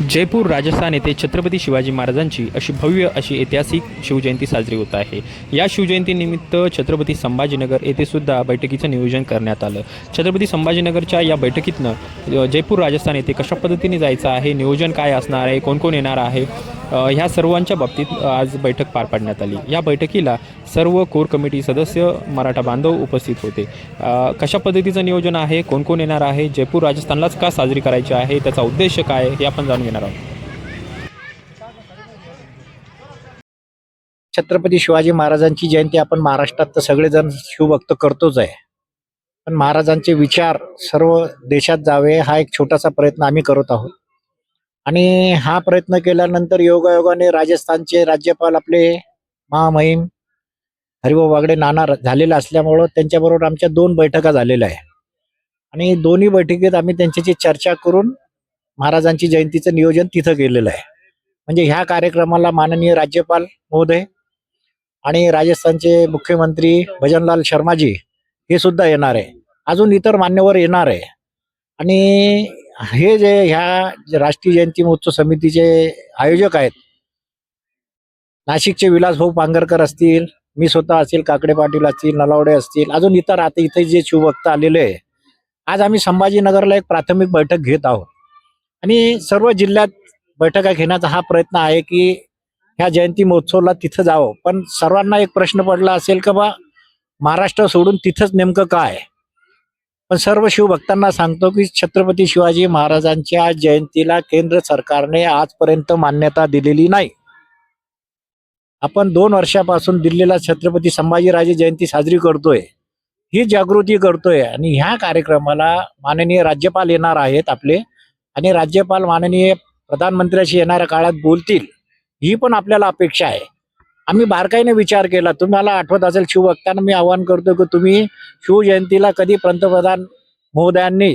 जयपूर राजस्थान येथे छत्रपती शिवाजी महाराजांची अशी भव्य अशी ऐतिहासिक शिवजयंती साजरी होत आहे. या शिवजयंतीनिमित्त छत्रपती संभाजीनगर येथे सुद्धा बैठकीचं नियोजन करण्यात आलं. छत्रपती संभाजीनगरच्या या बैठकीतनं जयपूर राजस्थान येथे कशा पद्धतीने जायचं आहे नियोजन काय असणार आहे कोण कोण येणार आहे ह्या सर्वांच्या बाबतीत आज बैठक पार पाडण्यात आली. या बैठकीला सर्व कोर कमिटी सदस्य मराठा बांधव उपस्थित होते. कशा पद्धतीचं नियोजन आहे कोण कोण येणार आहे जयपूर राजस्थानलाच का साजरी करायची आहे त्याचा उद्देश काय हे आपण जाणून घेणार आहोत. छत्रपती शिवाजी महाराजांची जयंती आपण महाराष्ट्रात तर सगळेजण शिवभक्त करतोच आहे. पण महाराजांचे विचार सर्व देशात जावे हा एक छोटासा प्रयत्न आम्ही करत आहोत. आणि हा प्रयत्न केल्यानंतर योगायोगाने राजस्थानचे राज्यपाल आपले महामहिम हरिभाऊ वागडे नाना झालेला असल्यामुळं त्यांच्याबरोबर आमच्या दोन बैठका झालेल्या आहे आणि दोन्ही बैठकीत आम्ही त्यांच्याशी चर्चा करून महाराजांची जयंतीचं नियोजन तिथं केलेलं आहे. म्हणजे ह्या कार्यक्रमाला माननीय राज्यपाल महोदय आणि राजस्थानचे मुख्यमंत्री भजनलाल शर्माजी हे सुद्धा येणार आहे. अजून इतर मान्यवर येणार आहे. आणि हे जे ह्या राष्ट्रीय जयंती महोत्सव समितीचे आयोजक आहेत नाशिकचे विलासभाऊ पांगरकर असतील मी स्वतः असेल काकडे पाटील असतील नलावडे असतील अजून इतर आता इथे जे शिवभक्त आलेले आहे आज आम्ही संभाजीनगरला एक प्राथमिक बैठक घेत आहोत. आणि सर्व जिल्ह्यात बैठका घेण्याचा हा प्रयत्न आहे की ह्या जयंती महोत्सवला तिथं जावं. पण सर्वांना एक प्रश्न पडला असेल का बा महाराष्ट्र सोडून तिथंच नेमकं काय? पण सर्व शिवभक्तांना सांगतो की छत्रपती शिवाजी महाराजांच्या जयंतीला केंद्र सरकारने आजपर्यंत मान्यता दिलेली नाही. आपण दोन वर्षापासून दिल्लीला छत्रपती संभाजीराजे जयंती साजरी करतोय. ही जागृती करतोय आणि ह्या कार्यक्रमाला माननीय राज्यपाल येणार आहेत आपले. आणि राज्यपाल माननीय प्रधानमंत्र्याशी येणाऱ्या काळात बोलतील ही पण आपल्याला अपेक्षा आहे. आम्ही बारकाईने विचार केला तुम्हाला आठवत असेल शिवभक्तांना मी आवाहन करतो की तुम्ही शिवजयंतीला कधी पंतप्रधान महोदयांनी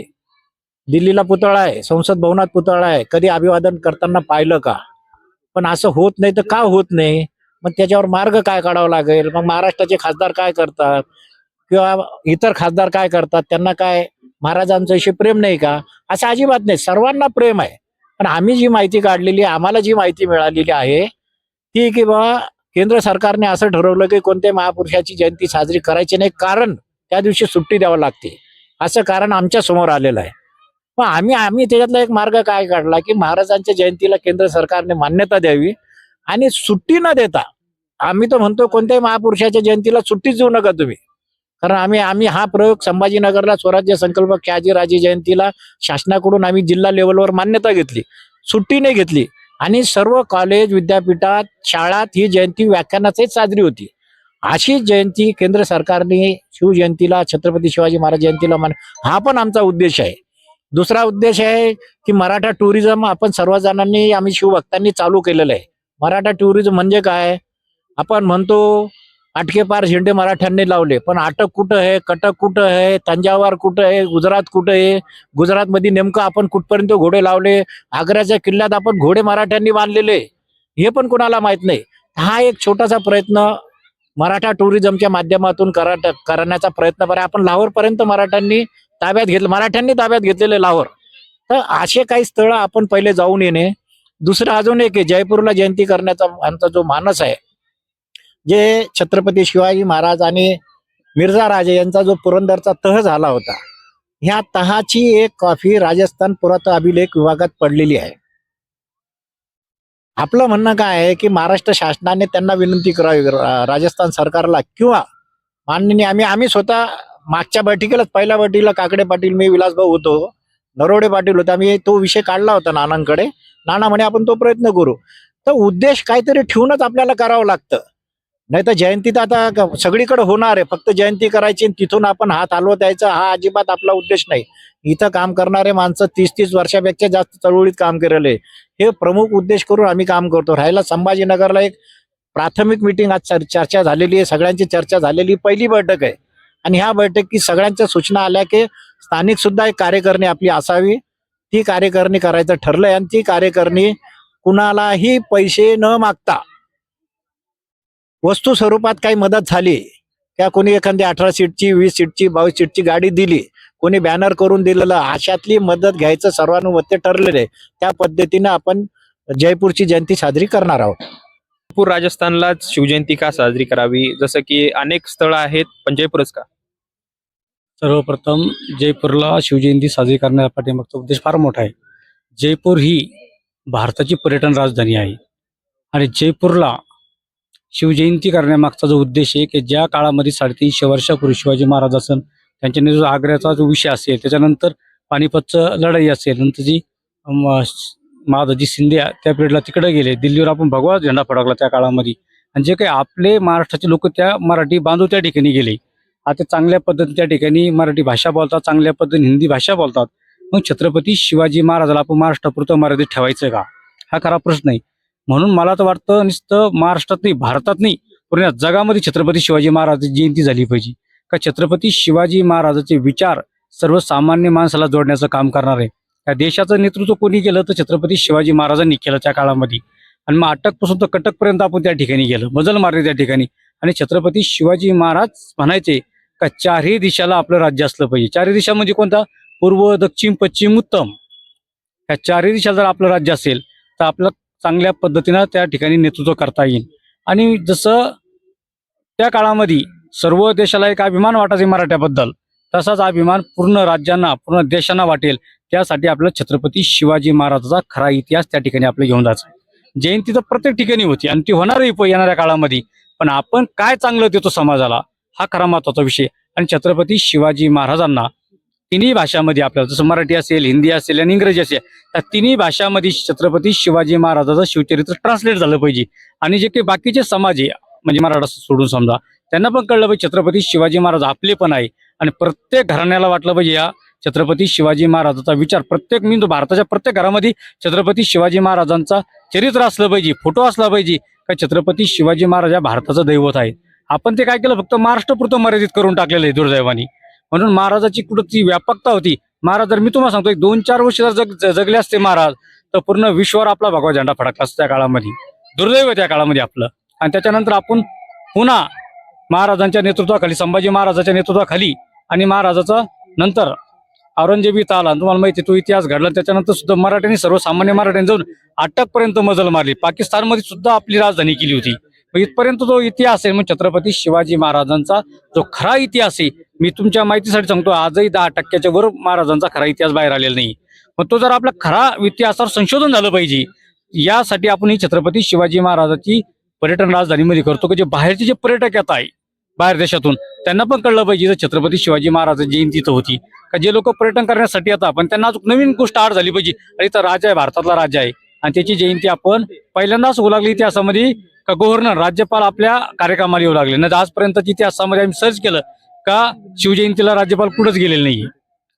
दिल्लीला पुतळा आहे संसद भवनात पुतळा आहे कधी अभिवादन करताना पाहिलं का? पण असं होत नाही तर का होत नाही? मग त्याच्यावर मार्ग काय काढावा लागेल? मग महाराष्ट्राचे खासदार काय करतात? किंवा इतर खासदार काय करतात? त्यांना काय महाराजांचं असे प्रेम नाही का? असं अजिबात नाही. सर्वांना प्रेम आहे. पण आम्ही जी माहिती काढलेली आहे आम्हाला जी माहिती मिळालेली आहे ती की बाबा केंद्र सरकारने असं ठरवलं की कोणत्याही महापुरुषाची जयंती साजरी करायची नाही कारण त्या दिवशी सुट्टी द्यावं लागते. असं कारण आमच्यासमोर आलेलं आहे. मग आम्ही आम्ही त्याच्यातला एक मार्ग काय काढला की महाराजांच्या जयंतीला केंद्र सरकारने मान्यता द्यावी आणि सुट्टी न देता आम्ही तर म्हणतो कोणत्याही महापुरुषाच्या जयंतीला सुट्टीच देऊ नका तुम्ही. कारण आम्ही आम्ही हा प्रयोग संभाजीनगरला स्वराज्य संकल्प राजे जयंतीला शासनाकडून आम्ही जिल्हा लेवलवर मान्यता घेतली सुट्टीने घेतली. आणि सर्व कॉलेज विद्यापीठात शाळात ही जयंती व्याख्यानासहित साजरी होती. अशी जयंती केंद्र सरकारने शिवजयंतीला छत्रपती शिवाजी महाराज जयंतीला मान हा पण आमचा उद्देश आहे. दुसरा उद्देश आहे की मराठा टुरिझम आपण सर्वजणांनी आम्ही शिवभक्तांनी चालू केलेलं आहे. मराठा टुरिझम म्हणजे काय? आपण म्हणतो अटकेपार झेंडे मराठ्यांनी लावले. पण अटक कुठं आहे कटक कुठं आहे तंजावर कुठं आहे गुजरात कुठं आहे? गुजरातमध्ये नेमकं आपण कुठपर्यंत घोडे लावले? आग्र्याच्या किल्ल्यात आपण घोडे मराठ्यांनी बांधलेले. हे पण कोणाला माहीत नाही. हा एक छोटासा प्रयत्न मराठा टुरिझमच्या माध्यमातून करा करण्याचा प्रयत्न करा आपण लाहोरपर्यंत मराठ्यांनी ताब्यात घेतलं मराठ्यांनी ताब्यात घेतलेले लाहोर. तर असे काही स्थळं आपण पहिले जाऊन येणे. दुसरं अजून एक आहे जयपूरला जयंती करण्याचा आमचा जो मानस आहे जे छत्रपती शिवाजी महाराज आणि मिर्झा राजे यांचा जो पुरंदरचा तह झाला होता ह्या तहाची एक कॉफी राजस्थान पुरातत्व अभिलेख विभागात पडलेली आहे. आपलं म्हणणं काय आहे की महाराष्ट्र शासनाने त्यांना विनंती करावी राजस्थान सरकारला किंवा माननीय आम्ही आम्ही स्वतः मागच्या बैठकीलाच पहिल्या बैठकीला काकडे पाटील मी विलासभाऊ होतो नरोडे पाटील होते आम्ही तो विषय काढला होता नानांकडे. नाना म्हणे आपण तो प्रयत्न करू. तर उद्देश काहीतरी ठेवूनच आपल्याला करावं लागतं. नाही तर जयंती तर आता सगळीकडे होणार आहे. फक्त जयंती करायची आणि तिथून आपण हात हलवत यायचा हा अजिबात आपला उद्देश नाही. इथं काम करणारे माणसं तीस तीस वर्षापेक्षा जास्त चळवळीत काम केलेले हे प्रमुख उद्देश करून आम्ही काम करतो. राहिला संभाजीनगरला एक प्राथमिक मिटिंग आज चर्चा झालेली आहे. सगळ्यांची चर्चा झालेली पहिली बैठक आहे. आणि ह्या बैठकीत सगळ्यांच्या सूचना आल्या की स्थानिक सुद्धा एक कार्यकारिणी आपली असावी. ती कार्यकारिणी करायचं ठरलंय आणि ती कार्यकारिणी कुणालाही पैसे न मागता वस्तू स्वरूपात काही मदत झाली. त्या कोणी एखादी अठरा सीटची वीस सीटची बावीस सीटची गाडी दिली. कोणी बॅनर करून दिलेलं अशातली मदत घ्यायचं सर्वानुमते ठरलेलं आहे. त्या पद्धतीनं आपण जयपूरची जयंती साजरी करणार आहोत. जयपूर राजस्थानलाच शिवजयंती का साजरी करावी? जसं की अनेक स्थळं आहेत पण जयपूरच का? सर्वप्रथम जयपूरला शिवजयंती साजरी करण्याचा पाठीमागचा उद्देश फार मोठा आहे. जयपूर ही भारताची पर्यटन राजधानी आहे. आणि जयपूरला शिवजयंती करण्यामागचा जो उद्देश आहे की ज्या काळामध्ये साडेतीनशे वर्षापूर्वी शिवाजी महाराज असेल त्यांच्या जो आग्र्याचा जो विषय असेल त्याच्यानंतर पानिपतचं लढाई असेल नंतर जी महादाजी शिंदे त्या पिरियडला तिकडे गेले दिल्लीवर आपण भगवा झेंडा फडकला त्या काळामध्ये. आणि जे काही आपले महाराष्ट्राचे लोक त्या मराठी बांधव त्या ठिकाणी गेले. आता चांगल्या पद्धतीने त्या ठिकाणी मराठी भाषा बोलतात चांगल्या पद्धतीने हिंदी भाषा बोलतात. मग छत्रपती शिवाजी महाराजाला आपण महाराष्ट्रापुरतं मर्यादित ठेवायचं का? हा खरा प्रश्न आहे. म्हणून मला तर वाटतं नुसतं महाराष्ट्रात नाही भारतात नाही पूर्ण जगामध्ये छत्रपती शिवाजी महाराजांची जयंती झाली पाहिजे. का छत्रपती शिवाजी महाराजाचे विचार सर्वसामान्य माणसाला जोडण्याचं काम करणार आहे. त्या देशाचं नेतृत्व कोणी केलं तर छत्रपती शिवाजी महाराजांनी केलं त्या काळामध्ये. आणि मग अटकपासून तर कटकपर्यंत आपण त्या ठिकाणी गेलं मजल मारले त्या ठिकाणी. आणि छत्रपती शिवाजी महाराज म्हणायचे का चारही दिशाला आपलं राज्य असलं पाहिजे. चारही दिशा म्हणजे कोणता? पूर्व दक्षिण पश्चिम उत्तम. ह्या चारही दिशा जर आपलं राज्य असेल तर आपलं चांगल्या पद्धतीनं त्या ठिकाणी नेतृत्व करता येईल. आणि जसं त्या काळामध्ये सर्व देशाला एक अभिमान वाटायचा मराठ्याबद्दल तसाच अभिमान पूर्ण राज्यांना पूर्ण देशांना वाटेल. त्यासाठी आपला छत्रपती शिवाजी महाराजाचा खरा इतिहास त्या ठिकाणी आपलं घेऊन जायचा जयंती तर प्रत्येक ठिकाणी होती आणि ती होणारही येणाऱ्या काळामध्ये. पण आपण काय चांगलं देतो समाजाला हा खरा महत्त्वाचा विषय. आणि छत्रपती शिवाजी महाराजांना तिन्ही भाषामध्ये आपल्याला जसं मराठी असेल हिंदी असेल आणि इंग्रजी असेल त्या तिन्ही भाषामध्ये छत्रपती शिवाजी महाराजाचं शिवचरित्र ट्रान्सलेट झालं पाहिजे. आणि जे काही बाकीचे समाज आहे म्हणजे मराठा सोडून समजा त्यांना पण कळलं पाहिजे छत्रपती शिवाजी महाराज आपले पण आहे. आणि प्रत्येक घराण्याला वाटलं पाहिजे या छत्रपती शिवाजी महाराजाचा विचार. प्रत्येक मी भारताच्या प्रत्येक घरामध्ये छत्रपती शिवाजी महाराजांचा चरित्र असलं पाहिजे फोटो असला पाहिजे का छत्रपती शिवाजी महाराज या भारताचं दैवत आहे. आपण ते काय केलं? फक्त महाराष्ट्रपुरतं मर्यादित करून टाकलेलं आहे दुर्दैवानी. म्हणून महाराजाची कुठं ती व्यापकता होती. महाराज जर मी तुम्हाला सांगतो एक दोन चार वर्ष जर जग जगले असते महाराज तर पूर्ण विश्वावर आपला भगवा झेंडा फडकला असतो त्या काळामध्ये. दुर्दैव आहे त्या काळामध्ये आपलं. आणि त्याच्यानंतर आपण पुन्हा महाराजांच्या नेतृत्वाखाली संभाजी महाराजाच्या नेतृत्वाखाली आणि महाराजाचा नंतर औरंगजेबी आला. तुम्हाला माहिती तो इतिहास घडला. त्याच्यानंतर सुद्धा मराठ्यांनी सर्वसामान्य मराठ्यांनी जाऊन अटकपर्यंत मजल मारली. पाकिस्तानमध्ये सुद्धा आपली राजधानी केली होती. इथपर्यंत जो इतिहास आहे मग छत्रपती शिवाजी महाराजांचा जो खरा इतिहास आहे मी तुमच्या माहितीसाठी सांगतो आजही दहा टक्क्याच्या वर महाराजांचा खरा इतिहास बाहेर आलेला नाही. मग तो जर आपला खरा इतिहासावर संशोधन झालं पाहिजे यासाठी आपण ही छत्रपती शिवाजी महाराजाची पर्यटन राजधानीमध्ये करतो की जे बाहेरचे जे पर्यटक येत आहे बाहेर देशातून त्यांना पण कळलं पाहिजे जर छत्रपती शिवाजी महाराजांची जयंती इथं होती. का जे लोक पर्यटन करण्यासाठी येतात पण त्यांना अजून नवीन गोष्ट आड झाली पाहिजे. अरे तर राजा आहे भारतातला राजा आहे. आणि त्याची जयंती आपण पहिल्यांदाच होऊ लागली इतिहासामध्ये. का गव्हर्नर राज्यपाल आपल्या कार्यक्रमाला येऊ लागले. नाही आजपर्यंत इतिहासामध्ये आम्ही सर्च केलं का शिवजयंतीला राज्यपाल कुठंच गेलेले नाहीये.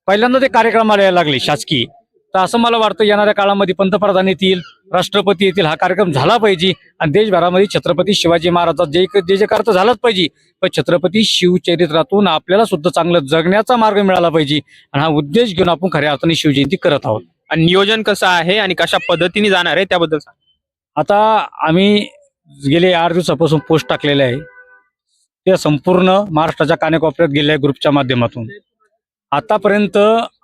पहिल्यांदा ते कार्यक्रमाला यायला लागले शासकीय. तर असं मला वाटतं येणाऱ्या काळामध्ये पंतप्रधान येतील राष्ट्रपती येतील हा कार्यक्रम झाला पाहिजे आणि देशभरामध्ये छत्रपती शिवाजी महाराजांचा जे जे जे करता झालाच पाहिजे. पण छत्रपती शिवचरित्रातून आपल्याला सुद्धा चांगलं जगण्याचा मार्ग मिळाला पाहिजे आणि हा उद्देश घेऊन आपण खऱ्या अर्थाने शिवजयंती करत आहोत. आणि नियोजन कसं आहे आणि कशा पद्धतीने जाणार आहे त्याबद्दल सांग. आता आम्ही गेले आठ दिवसापासून पोस्ट टाकलेले आहे. ते संपूर्ण महाराष्ट्राच्या कानेकोपऱ्यात गेले आहे ग्रुपच्या माध्यमातून. आतापर्यंत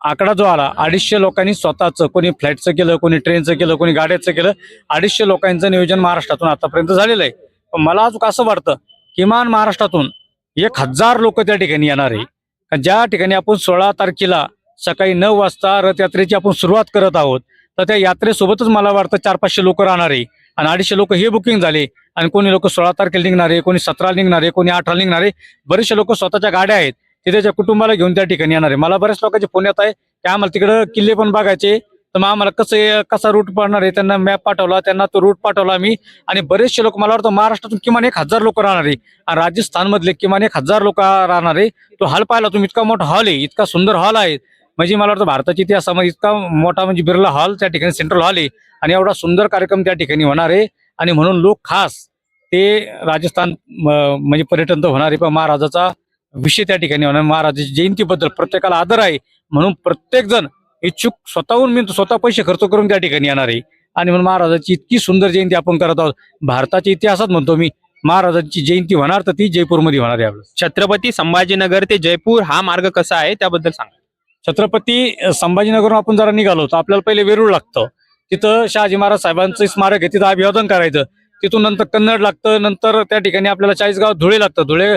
आकडा जो आला अडीचशे लोकांनी स्वतःचं कोणी फ्लाईटचं केलं कोणी ट्रेनचं केलं कोणी गाड्याचं केलं अडीचशे लोकांचं नियोजन महाराष्ट्रातून आतापर्यंत झालेलं आहे. पण मला अजून असं वाटतं किमान महाराष्ट्रातून एक हजार लोक त्या ठिकाणी येणार आहे. ज्या ठिकाणी आपण सोळा तारखेला सकाळी नऊ वाजता रथयात्रेची आपण सुरुवात करत आहोत तर त्या यात्रेसोबतच मला वाटतं चार पाचशे लोक राहणार आहे. आणि अडीचशे लोक हे बुकिंग झाले. आणि कोणी लोक सोळा तारखेला निघणारे कोणी सतरा निघणारे कोणी अठरा निघणारे बरेचसे लोक स्वतःच्या गाड्या आहेत. ते त्याच्या कुटुंबाला घेऊन त्या ठिकाणी येणार आहे मला बऱ्याच लोकांचे फोन येत आहे की आम्हाला तिकडं किल्ले पण बघायचे. तर मग आम्हाला कसं कसा रूट पडणार आहे त्यांना मॅप पाठवला त्यांना तो रूट पाठवला मी आणि बरेचसे लोक मला वाटतं महाराष्ट्रातून किमान एक हजार लोक राहणार आहे. आणि राजस्थानमधले किमान एक हजार लोक राहणार आहे. तो हॉल पाहिला तुम्ही इतका मोठा हॉल आहे इतका सुंदर हॉल आहे. म्हणजे मला वाटतं भारताच्या इतिहासामध्ये इतका मोठा म्हणजे बिर्ला हॉल त्या ठिकाणी सेंट्रल हॉल आहे. आणि एवढा सुंदर कार्यक्रम त्या ठिकाणी होणार आहे. आणि म्हणून लोक खास ते राजस्थान म्हणजे पर्यटन तर होणार आहे पण महाराजाचा विषय त्या ठिकाणी होणार महाराजाची जयंतीबद्दल प्रत्येकाला आदर आहे. म्हणून प्रत्येकजण इच्छुक स्वतःहून मी स्वतः पैसे खर्च करून त्या ठिकाणी येणार आहे. आणि म्हणून महाराजाची इतकी सुंदर जयंती आपण करत आहोत. भारताच्या इतिहासात म्हणतो मी महाराजांची जयंती होणार तर ती जयपूरमध्ये होणार आहे आपलं छत्रपती संभाजीनगर ते जयपूर हा मार्ग कसा आहे त्याबद्दल सांगा. छत्रपती संभाजीनगरहून आपण जरा निघालो तर आपल्याला पहिले वेरूळ लागतं. तिथं शहाजी महाराज साहेबांचं स्मारक आहे तिथं अभिवादन करायचं. तिथून नंतर कन्नड लागतं नंतर त्या ठिकाणी आपल्याला चाळीसगाव धुळे लागतं. धुळे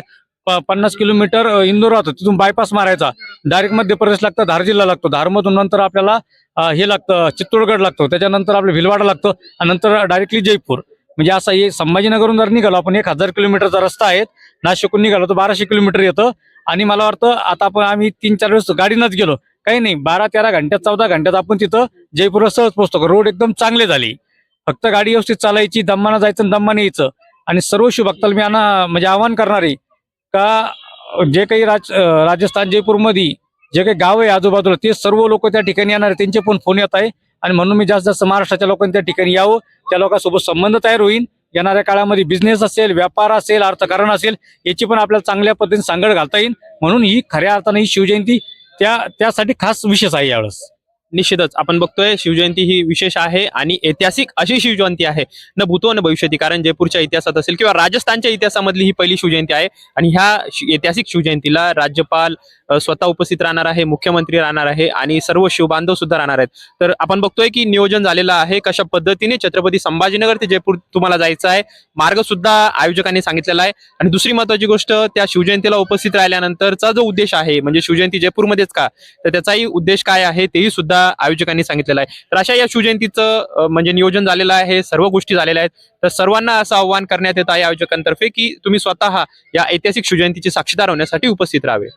पन्नास किलोमीटर इंदोर राहतो तिथून बायपास मारायचा. डायरेक्ट मध्य प्रदेश लागतं धार जिल्हा लागतो. धारमधून नंतर आपल्याला हे लागतं चित्तोडगड लागतो. त्याच्यानंतर आपलं भिलवाडा लागतो आणि नंतर डायरेक्टली जयपूर. म्हणजे असं हे संभाजीनगरहून जर निघालो आपण एक हजार किलोमीटरचा रस्ता आहे. नाशिकहून निघालो तर बाराशे किलोमीटर येतं. आणि मला वाटतं आता आपण आम्ही तीन चार वेळेस गाडीनंच गेलो. काही नाही बारा तेरा घंट्यात चौदा घंट्यात आपण तिथं जयपूरला सहज पोहोचतो. रोड एकदम चांगले झाले. फक्त गाडी व्यवस्थित चालायची दम्मानं जायचं आणि दम्मानं यायचं. आणि सर्व शिवभक्ताला मी आना म्हणजे आवाहन करणारे का जे काही राज राजस्थान जयपूरमध्ये जे काही गाव आहे आजूबाजूला ते सर्व लोक त्या ठिकाणी येणार त्यांचे पण फोन येत आहे. आणि म्हणून मी जास्त जास्त महाराष्ट्राच्या लोकांनी त्या ठिकाणी यावं. त्या लोकांसोबत संबंध तयार होईल येणाऱ्या काळामध्ये बिझनेस असेल व्यापार असेल अर्थकारण असेल याची पण आपल्याला चांगल्या पद्धतीने सांगड घालता येईल. म्हणून ही खऱ्या अर्थाने ही शिवजयंती त्या त्यासाठी खास विशेष आहे यावेळेस. निश्चितच. आपण बघतोय शिवजयंती ही विशेष आहे आणि ऐतिहासिक अशी शिवजयंती आहे. न भूतो न भविष्यती कारण जयपूरच्या इतिहासात असेल किंवा राजस्थानच्या इतिहासामधली ही पहिली शिवजयंती आहे. आणि ह्या ऐतिहासिक शिवजयंतीला राज्यपाल स्वतः उपस्थित राहणार आहे मुख्यमंत्री राहणार आहे आणि सर्व शिवबांधव सुद्धा राहणार आहेत. तर आपण बघतोय की नियोजन झालेलं आहे कशा पद्धतीने छत्रपती संभाजीनगर ते जयपूर तुम्हाला जायचं आहे मार्ग सुद्धा आयोजकांनी सांगितलेला आहे. आणि दुसरी महत्वाची गोष्ट त्या शिवजयंतीला उपस्थित राहिल्यानंतरचा जो उद्देश आहे म्हणजे शिवजयंती जयपूरमध्येच का? तर त्याचाही उद्देश काय आहे तेही सुद्धा आयोजकांनी सांगितलेलं आहे. तर अशा या शिवजयंतीचं म्हणजे नियोजन झालेलं आहे सर्व गोष्टी झालेल्या आहेत. तर सर्वांना असं आव्हान करण्यात येत आहे आयोजकांतर्फे की तुम्ही स्वतः या ऐतिहासिक शिवजयंतीचे साक्षीदार होण्यासाठी उपस्थित राहावे.